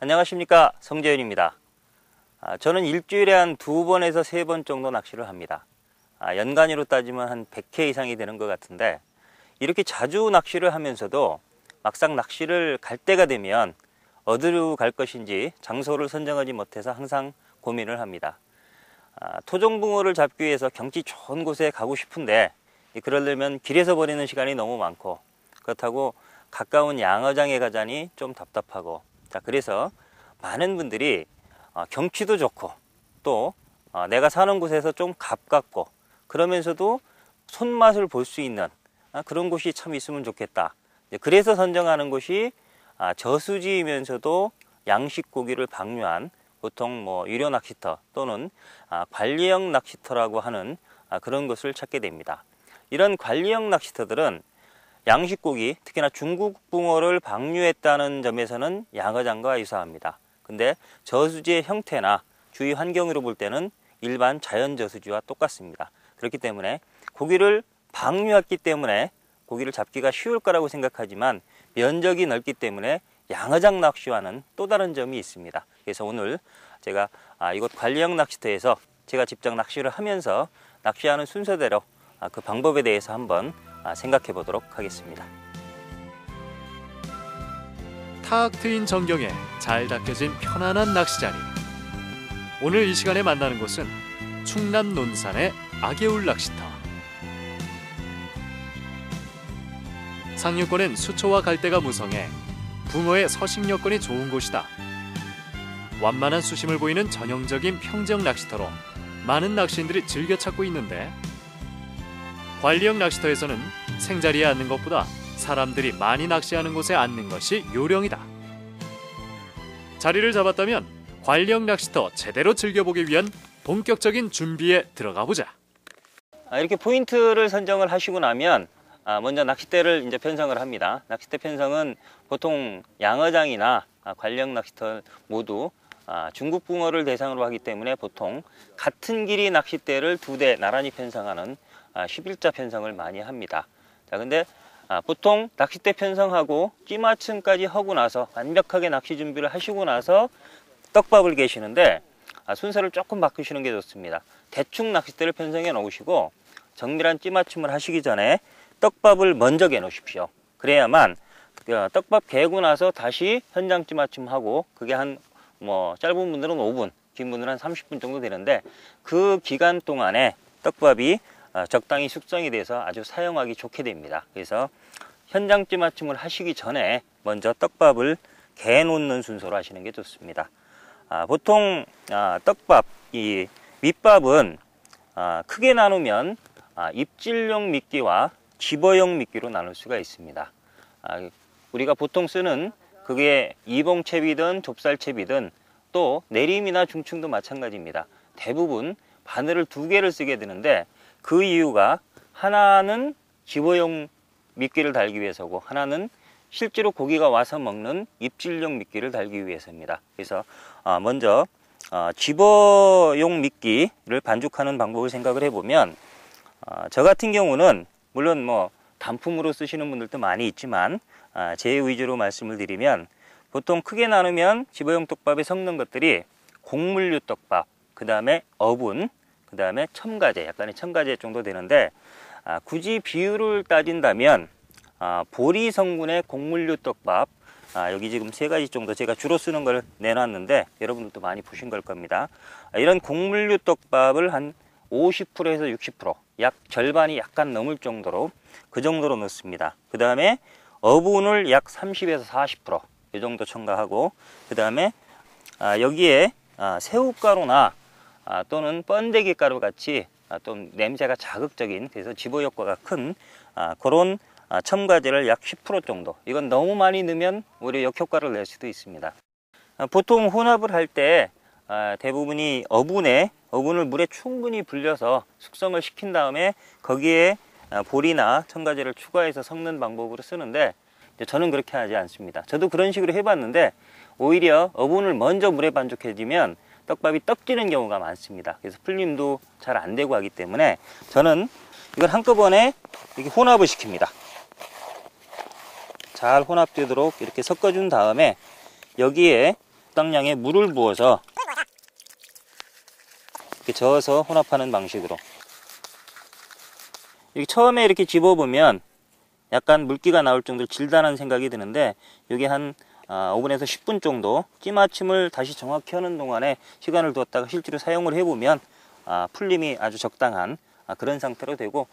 안녕하십니까 성재윤입니다. 아, 저는 일주일에 한 두 번에서 세 번 정도 낚시를 합니다. 아, 연간으로 따지면 한 100회 이상이 되는 것 같은데 이렇게 자주 낚시를 하면서도 막상 낚시를 갈 때가 되면 어디로 갈 것인지 장소를 선정하지 못해서 항상 고민을 합니다. 아, 토종붕어를 잡기 위해서 경치 좋은 곳에 가고 싶은데 그러려면 길에서 버리는 시간이 너무 많고 그렇다고 가까운 양어장에 가자니 좀 답답하고 자 그래서 많은 분들이 어, 경치도 좋고 또 어, 내가 사는 곳에서 좀 가깝고 그러면서도 손맛을 볼 수 있는 아, 그런 곳이 참 있으면 좋겠다. 그래서 선정하는 곳이 아, 저수지이면서도 양식 고기를 방류한 보통 뭐 유료 낚시터 또는 아, 관리형 낚시터라고 하는 그런 것을 찾게 됩니다. 이런 관리형 낚시터들은 양식고기, 특히나 중국 붕어를 방류했다는 점에서는 양어장과 유사합니다. 근데 저수지의 형태나 주위 환경으로 볼 때는 일반 자연 저수지와 똑같습니다. 그렇기 때문에 고기를 방류했기 때문에 고기를 잡기가 쉬울 거라고 생각하지만 면적이 넓기 때문에 양어장 낚시와는 또 다른 점이 있습니다. 그래서 오늘 제가 아, 이곳 관리형 낚시터에서 제가 직접 낚시를 하면서 낚시하는 순서대로 아, 그 방법에 대해서 한번 아, 생각해 보도록 하겠습니다. 탁 트인 전경에 잘 닦여진 편안한 낚시자리. 오늘 이 시간에 만나는 곳은 충남 논산의 아개울 낚시터. 상류권엔 수초와 갈대가 무성해 붕어의 서식 여건이 좋은 곳이다. 완만한 수심을 보이는 전형적인 평정 낚시터로 많은 낚시인들이 즐겨 찾고 있는데 관리형 낚시터에서는 생자리에 앉는 것보다 사람들이 많이 낚시하는 곳에 앉는 것이 요령이다. 자리를 잡았다면 관리형 낚시터 제대로 즐겨보기 위한 본격적인 준비에 들어가 보자. 아, 이렇게 포인트를 선정을 하시고 나면 아, 먼저 낚싯대를 이제 편성을 합니다. 낚싯대 편성은 보통 양어장이나 아, 관령 낚시터 모두 중국 붕어를 대상으로 하기 때문에 보통 같은 길이 낚싯대를 두 대 나란히 편성하는 11자 아, 편성을 많이 합니다. 자, 근데 아, 보통 낚싯대 편성하고 끼맞춤까지 하고 나서 완벽하게 낚시 준비를 하시고 나서 떡밥을 계시는데 아, 순서를 조금 바꾸시는 게 좋습니다. 대충 낚싯대를 편성해 놓으시고 정밀한 찌맞춤을 하시기 전에 떡밥을 먼저 개 놓으십시오. 그래야만 그 떡밥 개고 나서 다시 현장 찌맞춤하고 그게 한 뭐 짧은 분들은 5분, 긴 분들은 한 30분 정도 되는데 그 기간 동안에 떡밥이 어, 적당히 숙성이 돼서 아주 사용하기 좋게 됩니다. 그래서 현장 찌 맞춤을 하시기 전에 먼저 떡밥을 개 놓는 순서로 하시는 게 좋습니다. 아, 보통 아, 떡밥, 이 밑밥은 아, 크게 나누면 아, 입질용 미끼와 집어용 미끼로 나눌 수가 있습니다. 아, 우리가 보통 쓰는 그게 이봉채비든 좁쌀채비든 또 내림이나 중층도 마찬가지입니다. 대부분 바늘을 두 개를 쓰게 되는데 그 이유가 하나는 집어용 미끼를 달기 위해서고 하나는 실제로 고기가 와서 먹는 입질용 미끼를 달기 위해서입니다. 그래서 어, 먼저 어, 집어용 미끼를 반죽하는 방법을 생각을 해보면 어, 저 같은 경우는 물론 뭐 단품으로 쓰시는 분들도 많이 있지만 제 위주로 말씀을 드리면 보통 크게 나누면 집어용 떡밥에 섞는 것들이 곡물류 떡밥, 그 다음에 어분, 그 다음에 첨가제, 약간의 첨가제 정도 되는데 아, 굳이 비율을 따진다면 아, 보리 성분의 곡물류 떡밥 아, 여기 지금 세 가지 정도 제가 주로 쓰는 걸 내놨는데 여러분들도 많이 보신 걸 겁니다. 아, 이런 곡물류 떡밥을 한 50%에서 60%약 절반이 약간 넘을 정도로 그 정도로 넣습니다. 그 다음에 어분을 약 30에서 40%이 정도 첨가하고 그 다음에 아, 여기에 아, 새우가루나 아, 또는 번데기 가루 같이 아, 또 냄새가 자극적인 그래서 집어 효과가 큰 아, 그런 첨가제를 약 10% 정도. 이건 너무 많이 넣으면 오히려 역효과를 낼 수도 있습니다. 보통 혼합을 할 때 대부분이 어분에 어분을 물에 충분히 불려서 숙성을 시킨 다음에 거기에 볼이나 첨가제를 추가해서 섞는 방법으로 쓰는데 저는 그렇게 하지 않습니다. 저도 그런 식으로 해봤는데 오히려 어분을 먼저 물에 반죽해주면 떡밥이 떡지는 경우가 많습니다. 그래서 풀림도 잘 안 되고 하기 때문에 저는 이걸 한꺼번에 이렇게 혼합을 시킵니다. 잘 혼합되도록 이렇게 섞어준 다음에 여기에 적당량의 물을 부어서 이렇게 저어서 혼합하는 방식으로 이렇게 처음에 이렇게 집어보면 약간 물기가 나올 정도로 질다는 생각이 드는데 이게 한 아, 5분에서 10분 정도 찌맞춤을 다시 정확히 하는 동안에 시간을 두었다가 실제로 사용을 해보면 아, 풀림이 아주 적당한 아, 그런 상태로 되고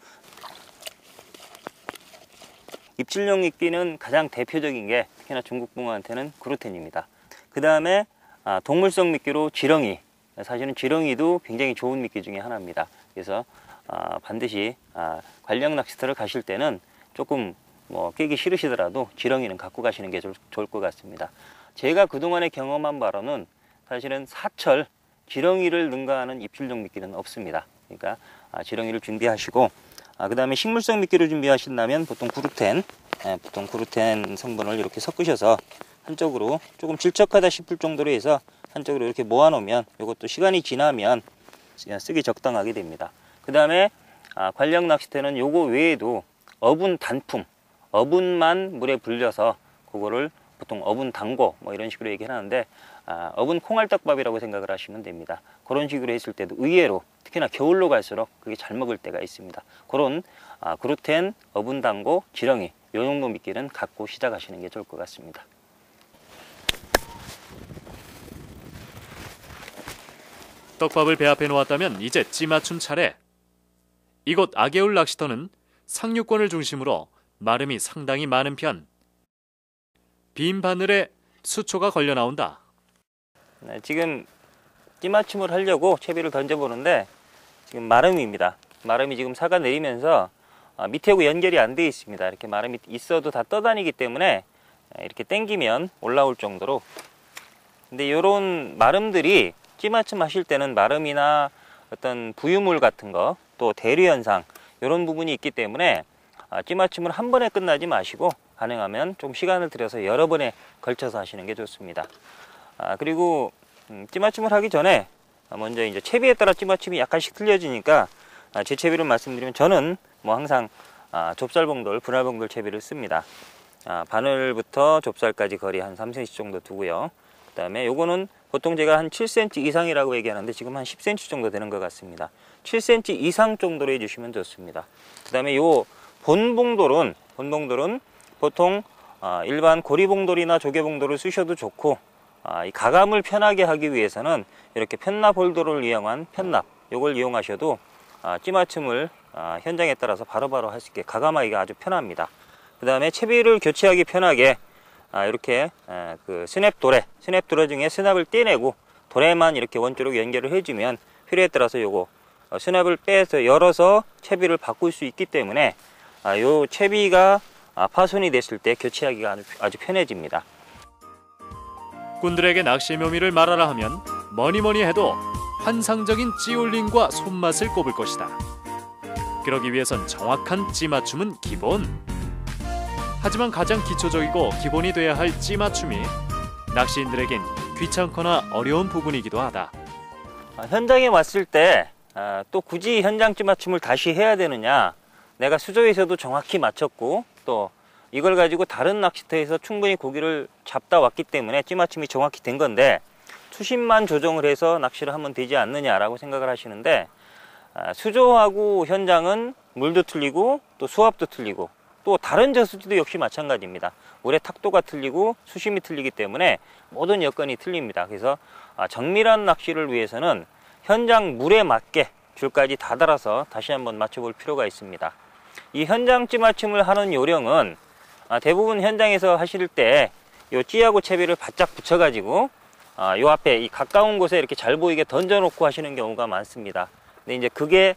입질용 미끼는 가장 대표적인 게 특히나 중국 붕어한테는 그루텐입니다. 그 다음에 아, 동물성 미끼로 지렁이 사실은 지렁이도 굉장히 좋은 미끼 중에 하나입니다. 그래서 아, 반드시 아, 관령 낚시터를 가실 때는 조금 뭐 깨기 싫으시더라도 지렁이는 갖고 가시는 게 좋, 좋을 것 같습니다. 제가 그동안에 경험한 바로는 사실은 사철 지렁이를 능가하는 입질용 미끼는 없습니다. 그러니까 아, 지렁이를 준비하시고 아, 그 다음에 식물성 미끼를 준비하신다면 보통 구루텐 예, 보통 구루텐 성분을 이렇게 섞으셔서 한쪽으로 조금 질척하다 싶을 정도로 해서 한쪽으로 이렇게 모아 놓으면 이것도 시간이 지나면 쓰기 적당하게 됩니다. 그 다음에 아, 관령 낚시대는 요거 외에도 어분 단품, 어분만 물에 불려서 그거를 보통 어분 당고 뭐 이런 식으로 얘기하는데 아, 어분 콩알떡밥이라고 생각을 하시면 됩니다. 그런 식으로 했을 때도 의외로 특히나 겨울로 갈수록 그게 잘 먹을 때가 있습니다. 그런 아, 그루텐, 어분 당고, 지렁이 요 정도 미끼는 갖고 시작하시는 게 좋을 것 같습니다. 떡밥을 배합해 놓았다면 이제 찌맞춤 차례. 이곳 아게울 낚시터는 상류권을 중심으로 마름이 상당히 많은 편. 빈 바늘에 수초가 걸려 나온다. 네, 지금 띠맞춤을 하려고 채비를 던져보는데 지금 마름입니다. 마름이 지금 사가 내리면서 아, 밑에하고 연결이 안 되어 있습니다. 이렇게 마름이 있어도 다 떠다니기 때문에 이렇게 당기면 올라올 정도로 근데 이런 마름들이 찌맞춤 하실 때는 마름이나 어떤 부유물 같은 거 또 대류 현상 이런 부분이 있기 때문에 아, 찌맞춤을 한 번에 끝나지 마시고 가능하면 좀 시간을 들여서 여러 번에 걸쳐서 하시는 게 좋습니다. 아, 그리고 음, 찌맞춤을 하기 전에 먼저 이제 채비에 따라 찌맞춤이 약간씩 틀려지니까 아, 제 채비를 말씀드리면 저는 뭐 항상 아, 좁쌀봉돌, 분할봉돌 채비를 씁니다. 아, 바늘부터 좁쌀까지 거리 한 3cm 정도 두고요. 그 다음에 요거는 보통 제가 한 7cm 이상이라고 얘기하는데 지금 한 10cm 정도 되는 것 같습니다. 7cm 이상 정도로 해주시면 좋습니다. 그 다음에 요 본봉돌은 본봉돌은 보통 아, 일반 고리봉돌이나 조개봉돌을 쓰셔도 좋고 아, 이 가감을 편하게 하기 위해서는 이렇게 편납 홀더를 이용한 편납 요걸 이용하셔도 아, 찌맞춤을 아, 현장에 따라서 바로바로 할 수 있게 가감하기가 아주 편합니다. 그 다음에 채비를 교체하기 편하게 아, 이렇게 아, 그 스냅 도래, 스냅 도래 중에 스냅을 떼내고 도래만 이렇게 원줄로 연결을 해주면 필요에 따라서 요거 어, 스냅을 빼서 열어서 채비를 바꿀 수 있기 때문에 아, 요 채비가 아, 파손이 됐을 때 교체하기가 아주, 아주 편해집니다. 꾼들에게 낚시 묘미를 말하라 하면 뭐니 뭐니 해도 환상적인 찌올림과 손맛을 꼽을 것이다. 그러기 위해선 정확한 찌맞춤은 기본. 하지만 가장 기초적이고 기본이 돼야 할 찌맞춤이 낚시인들에겐 귀찮거나 어려운 부분이기도 하다. 아, 현장에 왔을 때 또 굳이 현장 찌맞춤을 다시 해야 되느냐 내가 수조에서도 정확히 맞췄고 또 이걸 가지고 다른 낚시터에서 충분히 고기를 잡다 왔기 때문에 찌맞춤이 정확히 된 건데 수심만 조정을 해서 낚시를 하면 되지 않느냐라고 생각을 하시는데 아, 수조하고 현장은 물도 틀리고 또 수압도 틀리고 또 다른 저수지도 역시 마찬가지입니다. 물의 탁도가 틀리고 수심이 틀리기 때문에 모든 여건이 틀립니다. 그래서 아, 정밀한 낚시를 위해서는 현장 물에 맞게 줄까지 다 달아서 다시 한번 맞춰볼 필요가 있습니다. 이 현장 찌맞춤을 하는 요령은 아, 대부분 현장에서 하실 때 요 찌하고 채비를 바짝 붙여가지고 아, 요 앞에 이 가까운 곳에 이렇게 잘 보이게 던져놓고 하시는 경우가 많습니다. 근데 이제 그게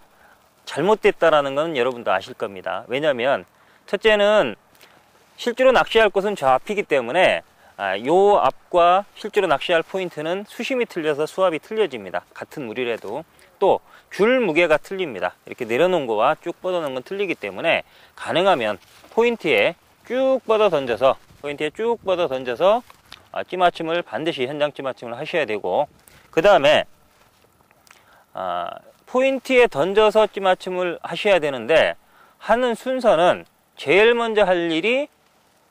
잘못됐다라는 건 여러분도 아실 겁니다. 왜냐하면 첫째는 실제로 낚시할 곳은 저 앞이기 때문에 아, 요 앞과 실제로 낚시할 포인트는 수심이 틀려서 수압이 틀려집니다. 같은 물이라도 또 줄 무게가 틀립니다. 이렇게 내려놓은 거와 쭉 뻗어놓은 건 틀리기 때문에 가능하면 포인트에 쭉 뻗어 던져서 포인트에 쭉 뻗어 던져서 아, 찌맞춤을 반드시 현장 찌맞춤을 하셔야 되고 그 다음에 아, 포인트에 던져서 찌맞춤을 하셔야 되는데 하는 순서는 제일 먼저 할 일이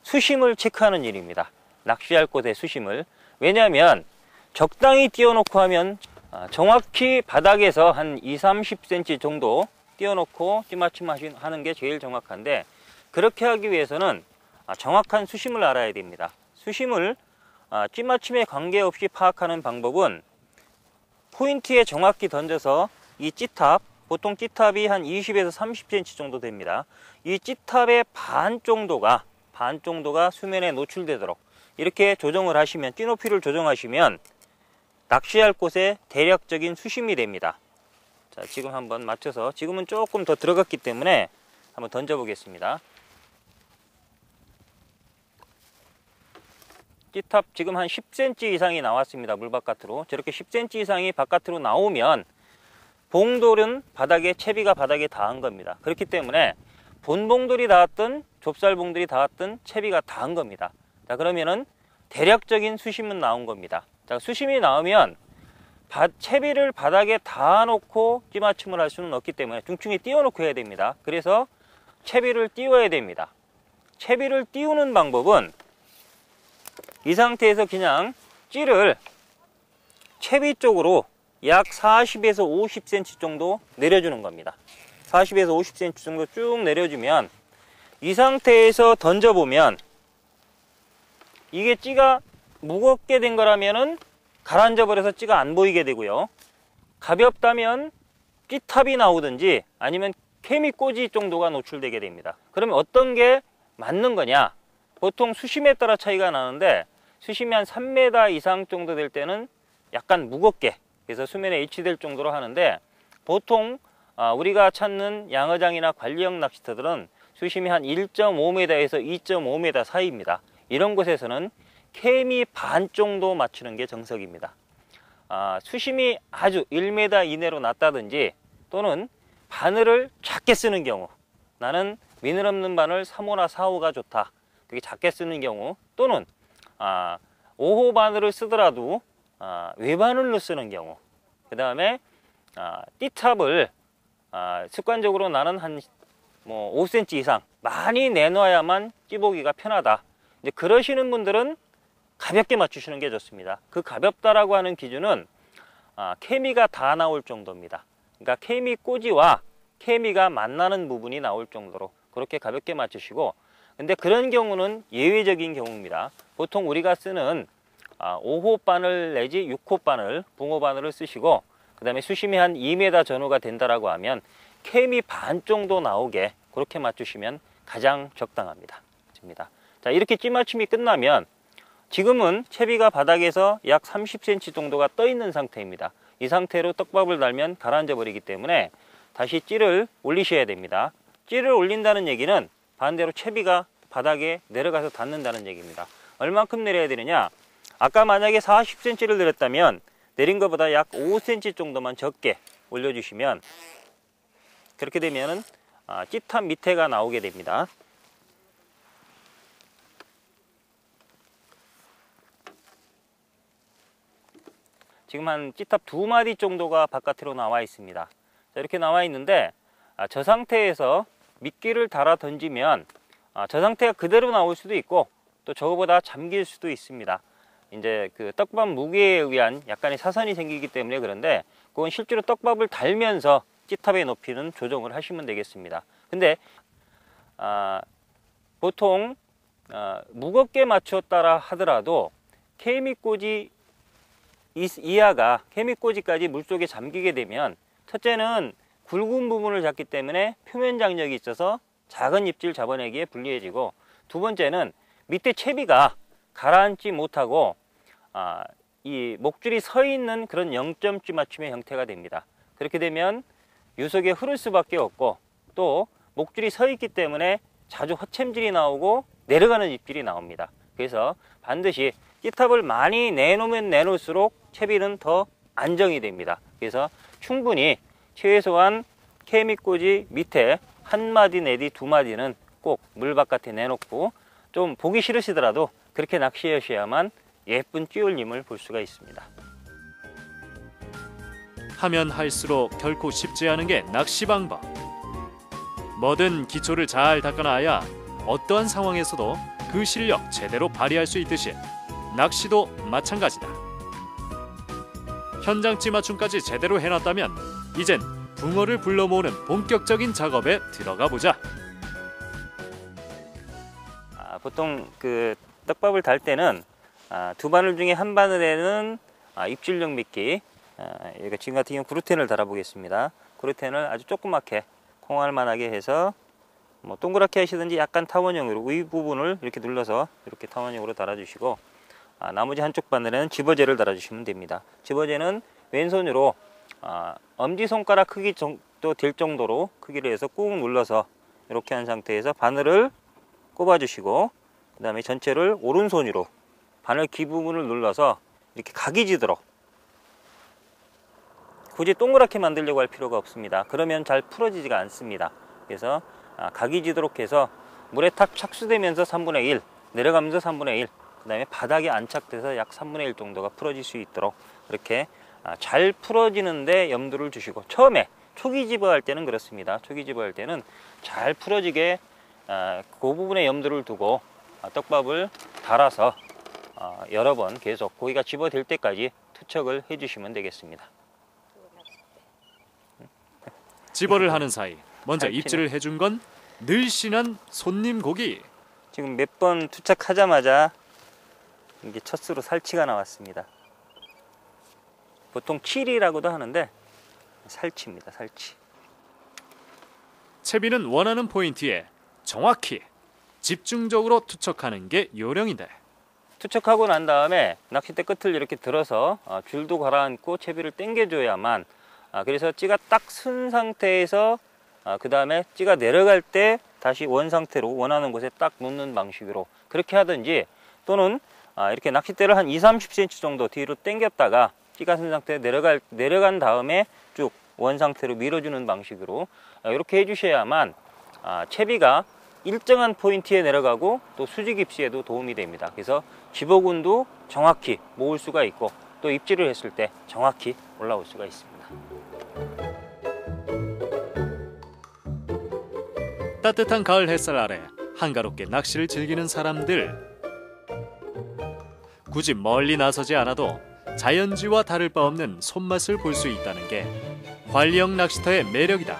수심을 체크하는 일입니다. 낚시할 곳의 수심을 왜냐하면 적당히 띄워놓고 하면 아, 정확히 바닥에서 한 2, 30cm 정도 띄워놓고 찌맞춤 하는 게 제일 정확한데 그렇게 하기 위해서는 아, 정확한 수심을 알아야 됩니다. 수심을 아, 찌맞춤에 관계없이 파악하는 방법은 포인트에 정확히 던져서 이 찌탑 보통 찌탑이 한 20에서 30cm 정도 됩니다. 이 찌탑의 반 정도가 반 정도가 수면에 노출되도록 이렇게 조정을 하시면 찌높이를 조정하시면 낚시할 곳에 대략적인 수심이 됩니다. 자, 지금 한번 맞춰서 지금은 조금 더 들어갔기 때문에 한번 던져 보겠습니다. 찌탑 지금 한 10cm 이상이 나왔습니다. 물 바깥으로. 저렇게 10cm 이상이 바깥으로 나오면 봉돌은 바닥에 채비가 바닥에 닿은 겁니다. 그렇기 때문에 본봉돌이 닿았든 좁쌀봉돌이 닿았든 채비가 닿은 겁니다. 자 그러면은 대략적인 수심은 나온 겁니다. 자 수심이 나오면 바, 채비를 바닥에 닿아놓고 찌맞춤을 할 수는 없기 때문에 중층에 띄워놓고 해야 됩니다. 그래서 채비를 띄워야 됩니다. 채비를 띄우는 방법은 이 상태에서 그냥 찌를 채비 쪽으로 약 40에서 50cm 정도 내려주는 겁니다. 40에서 50cm 정도 쭉 내려주면 이 상태에서 던져보면 이게 찌가 무겁게 된 거라면은 가라앉아 버려서 찌가 안 보이게 되고요. 가볍다면 찌탑이 나오든지 아니면 케미 꼬지 정도가 노출되게 됩니다. 그러면 어떤 게 맞는 거냐? 보통 수심에 따라 차이가 나는데 수심이 한 3m 이상 정도 될 때는 약간 무겁게 그래서 수면에 일치될 정도로 하는데 보통 아, 우리가 찾는 양어장이나 관리형 낚시터들은 수심이 한 1.5m에서 2.5m 사이입니다. 이런 곳에서는 케미 반 정도 맞추는 게 정석입니다. 아, 수심이 아주 1m 이내로 낮다든지 또는 바늘을 작게 쓰는 경우 나는 미늘 없는 바늘 3호나 4호가 좋다. 되게 작게 쓰는 경우 또는 아, 5호 바늘을 쓰더라도 아, 외바늘로 쓰는 경우 그 다음에 아, 띠탑을 아, 습관적으로 나는 한 뭐 5cm 이상 많이 내놔야만 찌보기가 편하다 이제 그러시는 분들은 가볍게 맞추시는 게 좋습니다. 그 가볍다라고 하는 기준은 아, 케미가 다 나올 정도입니다. 그러니까 케미 꼬지와 케미가 만나는 부분이 나올 정도로 그렇게 가볍게 맞추시고 근데 그런 경우는 예외적인 경우입니다. 보통 우리가 쓰는 5호 아, 바늘 내지 6호 바늘, 붕어 바늘을 쓰시고 그 다음에 수심이 한 2m 전후가 된다라고 하면 케미 반 정도 나오게 그렇게 맞추시면 가장 적당합니다. 자 이렇게 찌맞춤이 끝나면 지금은 채비가 바닥에서 약 30cm 정도가 떠 있는 상태입니다. 이 상태로 떡밥을 달면 가라앉아 버리기 때문에 다시 찌를 올리셔야 됩니다. 찌를 올린다는 얘기는 반대로 채비가 바닥에 내려가서 닿는다는 얘기입니다. 얼만큼 내려야 되느냐? 아까 만약에 40cm를 내렸다면 내린 것보다 약 5cm 정도만 적게 올려주시면 그렇게 되면 아, 찌탑 밑에가 나오게 됩니다. 지금 한 찌탑 두 마디 정도가 바깥으로 나와 있습니다. 자, 이렇게 나와 있는데 아, 저 상태에서 미끼를 달아 던지면 아, 저 상태가 그대로 나올 수도 있고 또 저거보다 잠길 수도 있습니다. 이제 그 떡밥 무게에 의한 약간의 사선이 생기기 때문에 그런데 그건 실제로 떡밥을 달면서 찌탑의 높이는 조정을 하시면 되겠습니다. 근데 아, 보통 아, 무겁게 맞췄다라 하더라도 케미꼬지 이 하가 케미꼬지까지 물속에 잠기게 되면 첫째는 굵은 부분을 잡기 때문에 표면 장력이 있어서 작은 입질 잡아내기에 불리해지고 두 번째는 밑에 채비가 가라앉지 못하고 아, 이 목줄이 서 있는 그런 0점쯤 맞춤의 형태가 됩니다. 그렇게 되면 유속에 흐를 수밖에 없고 또 목줄이 서 있기 때문에 자주 허챔질이 나오고 내려가는 입질이 나옵니다. 그래서 반드시 찌탑을 많이 내놓으면 내놓을수록 채비는 더 안정이 됩니다. 그래서 충분히 최소한 케미꼬지 밑에 한 마디 내지 두 마디는 꼭 물 바깥에 내놓고 좀 보기 싫으시더라도 그렇게 낚시하셔야만 예쁜 찌올림을 볼 수가 있습니다. 하면 할수록 결코 쉽지 않은 게 낚시 방법. 뭐든 기초를 잘 닦아놔야 어떠한 상황에서도 그 실력 제대로 발휘할 수 있듯이 낚시도 마찬가지다. 현장지 맞춤까지 제대로 해놨다면 이젠 붕어를 불러 모으는 본격적인 작업에 들어가 보자. 아, 보통 그 떡밥을 달 때는 아, 두 바늘 중에 한 바늘에는 아, 입질용 미끼 아, 여기가 지금 같은 경우 그루텐을 달아보겠습니다. 그루텐을 아주 조그맣게 콩알 만하게 해서 뭐 동그랗게 하시든지 약간 타원형으로 위 부분을 이렇게 눌러서 이렇게 타원형으로 달아주시고 아, 나머지 한쪽 바늘에는 집어제를 달아주시면 됩니다. 집어제는 왼손으로 아, 엄지손가락 크기 정도 될 정도로 크기를 해서 꾹 눌러서 이렇게 한 상태에서 바늘을 꼽아주시고 그 다음에 전체를 오른손으로 바늘 귀 부분을 눌러서 이렇게 각이 지도록 굳이 동그랗게 만들려고 할 필요가 없습니다. 그러면 잘 풀어지지가 않습니다. 그래서 아, 각이 지도록 해서 물에 탁 착수되면서 3분의 1 내려가면서 3분의 1 그 다음에 바닥에 안착돼서 약 3분의 1 정도가 풀어질 수 있도록 그렇게 아, 잘 풀어지는데 염두를 주시고 처음에 초기 집어할 때는 그렇습니다. 초기 집어할 때는 잘 풀어지게 아, 그 부분에 염두를 두고 아, 떡밥을 달아서 아, 여러 번 계속 고기가 집어될 때까지 투척을 해주시면 되겠습니다. 집어를 하는 사이 먼저. 입질을 해준 건 늘씬한 손님 고기. 지금 몇 번 투척하자마자 이게 첫수로 살치가 나왔습니다. 보통 칠이라고도 하는데 살치입니다. 살치. 채비는 원하는 포인트에 정확히 집중적으로 투척하는 게 요령인데 투척하고 난 다음에 낚싯대 끝을 이렇게 들어서 어, 줄도 가라앉고 채비를 당겨줘야만 아, 그래서 찌가 딱 쓴 상태에서 그 다음에 찌가 내려갈 때 다시 원 상태로 원하는 곳에 딱 놓는 방식으로 그렇게 하든지 또는 아, 이렇게 낚싯대를 한 2, 30cm 정도 뒤로 당겼다가 찌가 쓴 상태에 내려갈, 내려간 다음에 쭉 원 상태로 밀어주는 방식으로 아, 이렇게 해주셔야만 아, 채비가 일정한 포인트에 내려가고 또 수직 입시에도 도움이 됩니다. 그래서 집어군도 정확히 모을 수가 있고 또 입질을 했을 때 정확히 올라올 수가 있습니다. 따뜻한 가을 햇살 아래 한가롭게 낚시를 즐기는 사람들 굳이 멀리 나서지 않아도 자연지와 다를 바 없는 손맛을 볼 수 있다는 게 관리형 낚시터의 매력이다.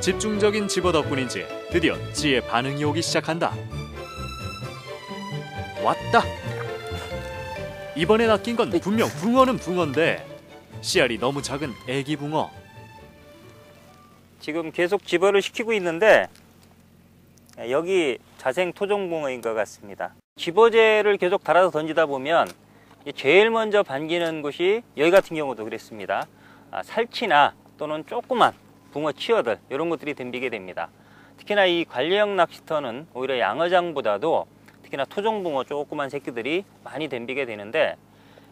집중적인 집어 덕분인지 드디어 찌의 반응이 오기 시작한다. 왔다. 이번에 낚인 건 분명 붕어는 붕어인데 씨알이 너무 작은 애기 붕어. 지금 계속 집어를 시키고 있는데 여기 자생 토종붕어인 것 같습니다. 집어제를 계속 달아서 던지다 보면 제일 먼저 반기는 곳이 여기 같은 경우도 그랬습니다. 아, 살치나 또는 조그만 붕어 치어들 이런 것들이 덤비게 됩니다. 특히나 이 관리형 낚시터는 오히려 양어장보다도 특히나 토종붕어 조그만 새끼들이 많이 덤비게 되는데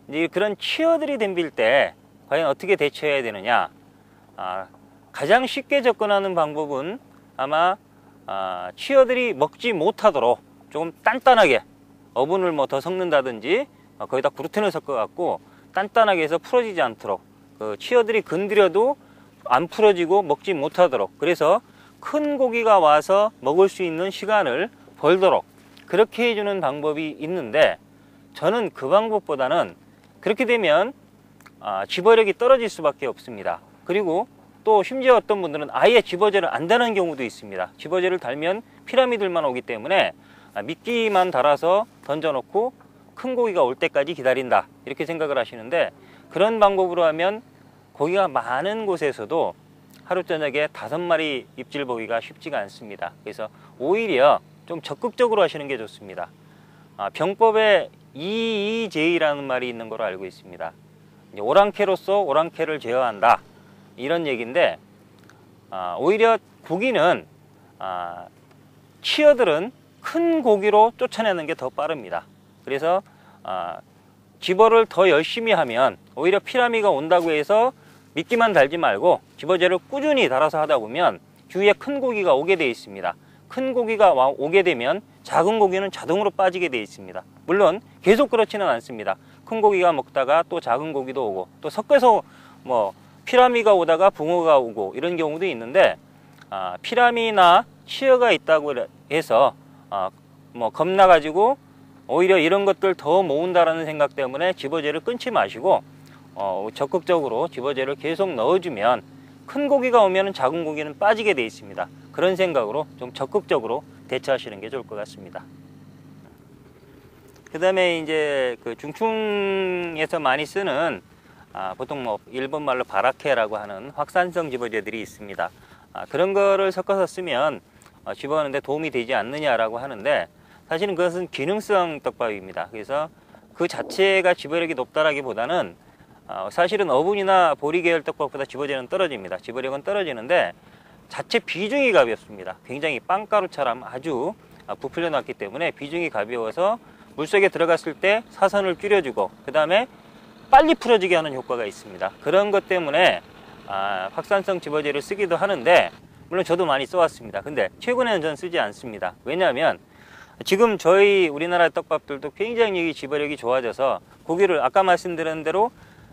이제 그런 치어들이 덤빌 때 과연 어떻게 대처해야 되느냐? 아, 가장 쉽게 접근하는 방법은 아마 아, 치어들이 먹지 못하도록 조금 단단하게 어분을 뭐 더 섞는다든지 어, 거기다 그루텐을 섞어 갖고 단단하게 해서 풀어지지 않도록 그 치어들이 건드려도 안 풀어지고 먹지 못하도록 그래서 큰 고기가 와서 먹을 수 있는 시간을 벌도록 그렇게 해주는 방법이 있는데 저는 그 방법보다는 그렇게 되면 아, 집어력이 떨어질 수밖에 없습니다. 그리고 또 심지어 어떤 분들은 아예 집어제를 안 다는 경우도 있습니다. 집어제를 달면 피라미들만 오기 때문에 아, 미끼만 달아서 던져놓고 큰 고기가 올 때까지 기다린다 이렇게 생각을 하시는데 그런 방법으로 하면 고기가 많은 곳에서도 하루 저녁에 다섯 마리 입질 보기가 쉽지가 않습니다. 그래서 오히려 좀 적극적으로 하시는 게 좋습니다. 아, 병법에 EEJ라는 말이 있는 걸로 알고 있습니다. 오랑캐로서 오랑캐를 제어한다 이런 얘기인데 아, 오히려 고기는 아, 치어들은 큰 고기로 쫓아내는 게 더 빠릅니다. 그래서 아, 집어를 더 열심히 하면 오히려 피라미가 온다고 해서 미끼만 달지 말고 집어제를 꾸준히 달아서 하다 보면 주위에 큰 고기가 오게 되어 있습니다. 큰 고기가 와- 오게 되면 작은 고기는 자동으로 빠지게 되어 있습니다. 물론 계속 그렇지는 않습니다. 큰 고기가 먹다가 또 작은 고기도 오고 또 섞여서 뭐 피라미가 오다가 붕어가 오고 이런 경우도 있는데 아, 피라미나 치어가 있다고 해서 아, 뭐 겁나 가지고 오히려 이런 것들 더 모은다라는 생각 때문에 집어제를 끊지 마시고 어, 적극적으로 집어제를 계속 넣어주면 큰 고기가 오면 작은 고기는 빠지게 돼 있습니다. 그런 생각으로 좀 적극적으로 대처하시는 게 좋을 것 같습니다. 그 다음에 이제 그 중충에서 많이 쓰는 아, 보통 뭐 일본 말로 바라케라고 하는 확산성 집어제들이 있습니다. 아, 그런 거를 섞어서 쓰면 어, 집어넣는데 도움이 되지 않느냐라고 하는데 사실은 그것은 기능성 떡밥입니다. 그래서 그 자체가 집어력이 높다라기보다는 어, 사실은 어분이나 보리 계열 떡밥보다 집어제는 떨어집니다. 집어력은 떨어지는데 자체 비중이 가볍습니다. 굉장히 빵가루처럼 아주 아, 부풀려 놨기 때문에 비중이 가벼워서 물속에 들어갔을 때 사선을 줄여주고 그 다음에 빨리 풀어지게 하는 효과가 있습니다. 그런 것 때문에 아, 확산성 집어제를 쓰기도 하는데 물론 저도 많이 써왔습니다. 근데 최근에는 전 쓰지 않습니다. 왜냐하면 지금 저희 우리나라 떡밥들도 굉장히 집어력이 좋아져서 고기를 아까 말씀드린 대로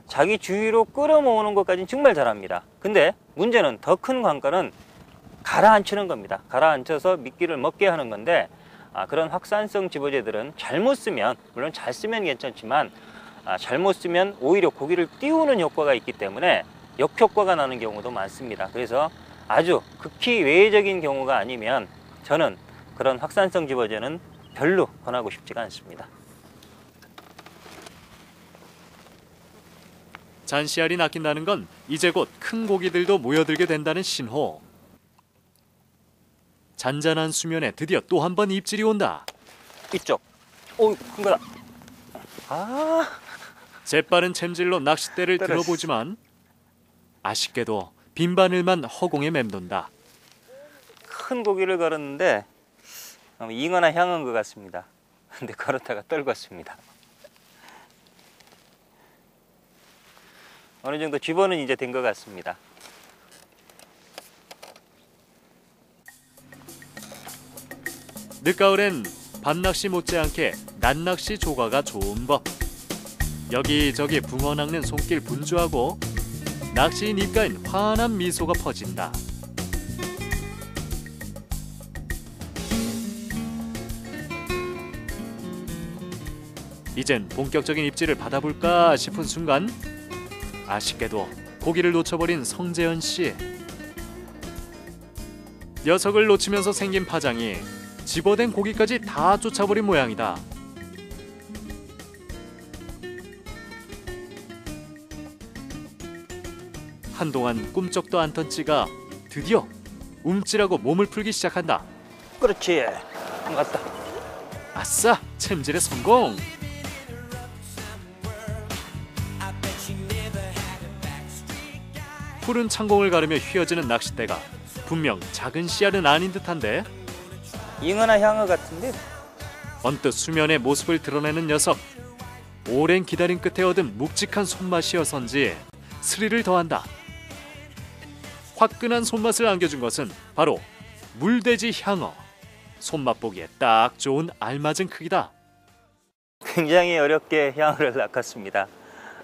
자기 주위로 끌어모으는 것까지는 정말 잘합니다. 근데 문제는 더 큰 관건은 가라앉히는 겁니다. 가라앉혀서 미끼를 먹게 하는 건데 아, 그런 확산성 집어제들은 잘못 쓰면 물론 잘 쓰면 괜찮지만 아, 잘못 쓰면 오히려 고기를 띄우는 효과가 있기 때문에 역효과가 나는 경우도 많습니다. 그래서 아주 극히 외적인 경우가 아니면 저는 그런 확산성 집어제는 별로 권하고 싶지가 않습니다. 잔씨알이 낚인다는 건 이제 곧 큰 고기들도 모여들게 된다는 신호. 잔잔한 수면에 드디어 또 한 번 입질이 온다. 이쪽. 오, 큰 거다. 아, 재빠른 챔질로 낚싯대를. 들어보지만 아쉽게도 빈바늘만 허공에 맴돈다. 큰 고기를 걸었는데 어, 잉어나 향은 것 같습니다. 근데 걸었다가 떨궜습니다. 어느 정도 집어는 이제 된 것 같습니다. 늦가을엔 밤낚시 못지않게 낮낚시 조과가 좋은 법. 여기저기 붕어 낚는 손길 분주하고 낚시인 입가엔 환한 미소가 퍼진다. 이젠 본격적인 입질을 받아볼까 싶은 순간 아쉽게도 고기를 놓쳐버린 성재현 씨. 녀석을 놓치면서 생긴 파장이 집어댄 고기까지 다 쫓아버린 모양이다. 한동안 꿈쩍도 않던 찌가 드디어 움찔하고 몸을 풀기 시작한다. 그렇지. 맞다. 아싸! 챔질의 성공! 푸른 창공을 가르며 휘어지는 낚싯대가 분명 작은 씨알은 아닌 듯한데 잉어나 향어 같은데 언뜻 수면의 모습을 드러내는 녀석 오랜 기다림 끝에 얻은 묵직한 손맛이어서인지 스릴을 더한다 화끈한 손맛을 안겨준 것은 바로 물돼지 향어 손맛 보기에 딱 좋은 알맞은 크기다 굉장히 어렵게 향어를 낚았습니다.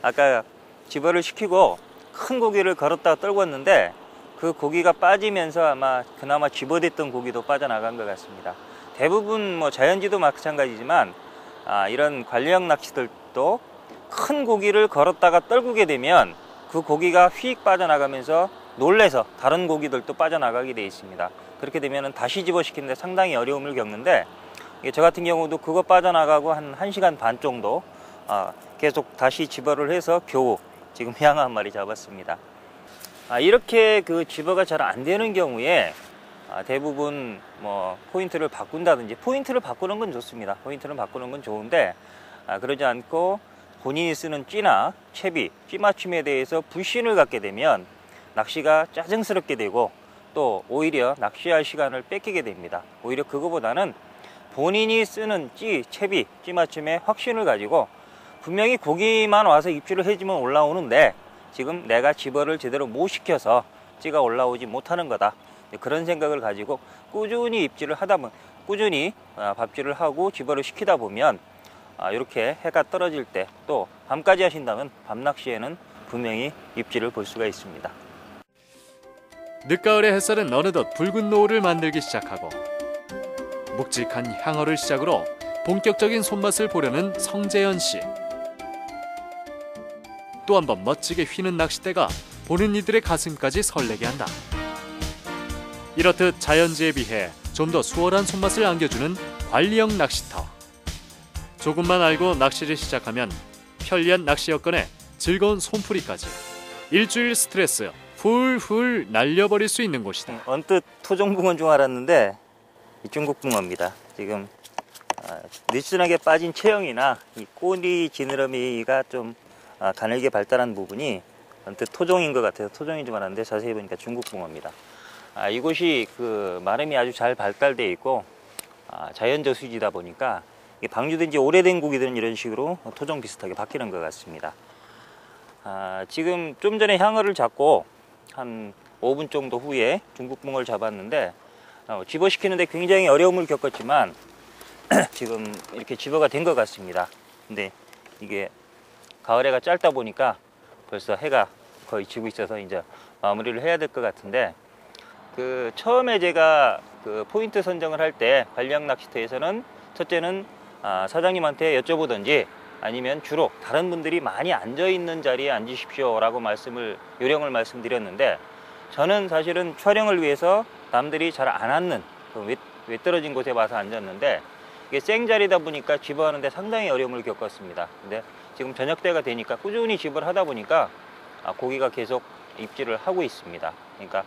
아까 집어를 시키고 큰 고기를 걸었다가 떨궜는데 그 고기가 빠지면서 아마 그나마 집어댔던 고기도 빠져나간 것 같습니다. 대부분 뭐 자연지도 마찬가지지만 아, 이런 관리형 낚시들도 큰 고기를 걸었다가 떨구게 되면 그 고기가 휙 빠져나가면서 놀래서 다른 고기들도 빠져나가게 돼 있습니다. 그렇게 되면 다시 집어시키는데 상당히 어려움을 겪는데 저 같은 경우도 그거 빠져나가고 한 1시간 반 정도 아, 계속 다시 집어를 해서 겨우 지금 향어 한 마리 잡았습니다. 아, 이렇게 그 집어가 잘 안 되는 경우에 아, 대부분 뭐 포인트를 바꾼다든지 포인트를 바꾸는 건 좋습니다. 포인트를 바꾸는 건 좋은데 아, 그러지 않고 본인이 쓰는 찌나 채비, 찌 맞춤에 대해서 불신을 갖게 되면 낚시가 짜증스럽게 되고 또 오히려 낚시할 시간을 뺏기게 됩니다. 오히려 그거보다는 본인이 쓰는 찌, 채비, 찌 맞춤에 확신을 가지고 분명히 고기만 와서 입질을 해주면 올라오는데 지금 내가 집어를 제대로 못 시켜서 찌가 올라오지 못하는 거다. 그런 생각을 가지고 꾸준히 입질을 하다 보면 꾸준히 아, 밥질을 하고 집어를 시키다 보면 아, 이렇게 해가 떨어질 때 또 밤까지 하신다면 밤낚시에는 분명히 입질을 볼 수가 있습니다. 늦가을의 햇살은 어느덧 붉은 노을을 만들기 시작하고 묵직한 향어를 시작으로 본격적인 손맛을 보려는 성재현 씨. 또 한 번 멋지게 휘는 낚싯대가 보는 이들의 가슴까지 설레게 한다. 이렇듯 자연재에 비해 좀 더 수월한 손맛을 안겨주는 관리형 낚시터. 조금만 알고 낚시를 시작하면 편리한 낚시 여건에 즐거운 손풀이까지 일주일 스트레스 훌훌 날려버릴 수 있는 곳이다. 언뜻 토종붕어인 줄 알았는데 이 중국 붕어입니다. 지금 아, 느슨하게 빠진 체형이나 이 꼬리 지느러미가 좀 아, 가늘게 발달한 부분이 언뜻 토종인 것 같아서 토종인 줄 알았는데 자세히 보니까 중국 붕어입니다. 아, 이곳이 그 마름이 아주 잘 발달되어 있고 아, 자연 저수지다 보니까 방류된 지 오래된 고기들은 이런 식으로 토종 비슷하게 바뀌는 것 같습니다. 아, 지금 좀 전에 향어를 잡고 한 5분 정도 후에 중국붕어를 잡았는데 어, 집어시키는데 굉장히 어려움을 겪었지만 지금 이렇게 집어가 된 것 같습니다. 근데 이게 가을 해가 짧다 보니까 벌써 해가 거의 지고 있어서 이제 마무리를 해야 될 것 같은데 그 처음에 제가 그 포인트 선정을 할때 관리형 낚시터에서는 첫째는 아, 사장님한테 여쭤보든지 아니면 주로 다른 분들이 많이 앉아 있는 자리에 앉으십시오라고 말씀을 요령을 말씀드렸는데 저는 사실은 촬영을 위해서 남들이 잘 안 앉는 그 외, 외떨어진 곳에 와서 앉았는데 이게 생자리다 보니까 집어하는데 상당히 어려움을 겪었습니다. 근데 지금 저녁 때가 되니까 꾸준히 집을 하다 보니까 아, 고기가 계속 입질을 하고 있습니다. 그러니까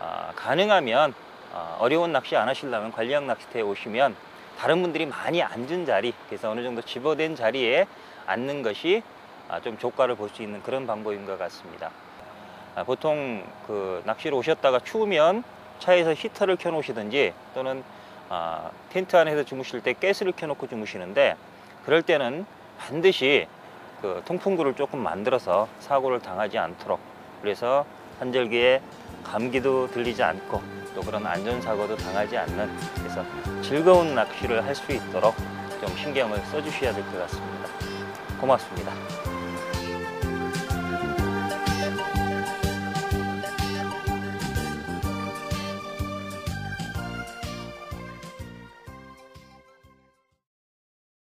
아, 가능하면 아, 어려운 낚시 안 하시려면 관리형 낚시터에 오시면 다른 분들이 많이 앉은 자리, 그래서 어느 정도 집어된 자리에 앉는 것이 아, 좀 조과를 볼 수 있는 그런 방법인 것 같습니다. 아, 보통 그 낚시를 오셨다가 추우면 차에서 히터를 켜 놓으시든지 또는 아, 텐트 안에서 주무실 때 가스를 켜 놓고 주무시는데 그럴 때는 반드시 그 통풍구를 조금 만들어서 사고를 당하지 않도록 그래서 한절기에 감기도 들리지 않고 또 그런 안전사고도 당하지 않는 그래서 즐거운 낚시를 할 수 있도록 좀 신경을 써주셔야 될 것 같습니다. 고맙습니다.